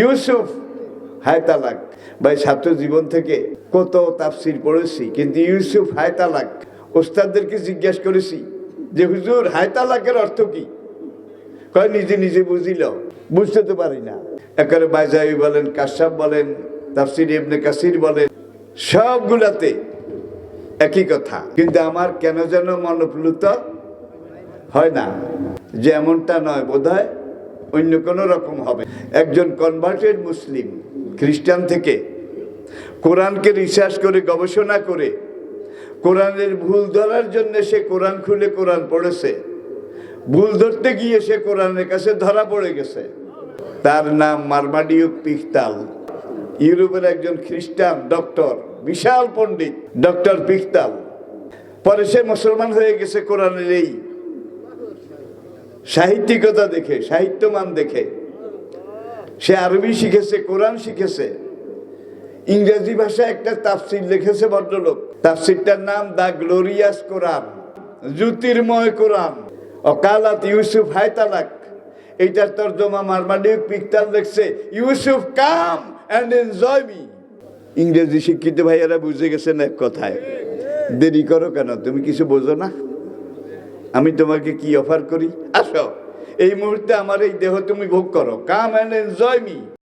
ইউসুফ হায়তালাক। ভাই, ছাত্র জীবন থেকে কত তাফসির পড়েছি, কিন্তু ইউসুফ হায়তালাক ওস্তাদদেরকে জিজ্ঞেস করেছি যে, হুজুর, হায়তালাকের অর্থ কি? কয়, নিজে নিজে বুঝিল, বুঝতে তো পারি না। একেবারে বাইজাই বলেন কাশ্যাপ বলেন, তাফসির ইবনে কাসির বলেন, সবগুলাতে একই কথা। কিন্তু আমার কেন যেন মনোপ্লুত হয় না যে এমনটা নয় বোধ হয় অন্য কোনো রকম হবে। একজন কনভার্টেড মুসলিম খ্রিস্টান থেকে কোরআনকে রিসার্চ করে, গবেষণা করে, কোরআনের ভুল ধরার জন্য সে কোরআন খুলে কোরআন পড়েছে, ভুল ধরতে গিয়ে সে কোরআনের কাছে ধরা পড়ে গেছে। তার নাম মারমাডিও পিকতাল। ইউরোপের একজন খ্রিস্টান ডক্টর, বিশাল পণ্ডিত ডক্টর পিখতাল পরে সে মুসলমান হয়ে গেছে কোরআনের এই সাহিত্যিকতা দেখে, সাহিত্যমান দেখে। সে আরবি শিখেছে, কোরআন শিখেছে। ইংরেজি ভাষায় একটা তাফসির লিখেছে ভদ্রলোক। তাফসিরটার নাম দা গ্লোরিয়াস কোরআন, জ্যোতির্ময় কোরআন। অকালাত ইউসুফ হায়তালাক এইটার তর্জমা মারমাডি পিকতাল লিখছে, Yusuf, come and enjoy me. ইংরেজি শিক্ষিত ভাইয়েরা বুঝে গেছেন এক কথায়, দেরি করো কেন? তুমি কিছু বোঝো না? আমি তোমাকে কি অফার করি? আসো। এই মুহূর্তে আমার এই দেহ তুমি ভোগ করো। কাম অ্যান্ড এনজয় মি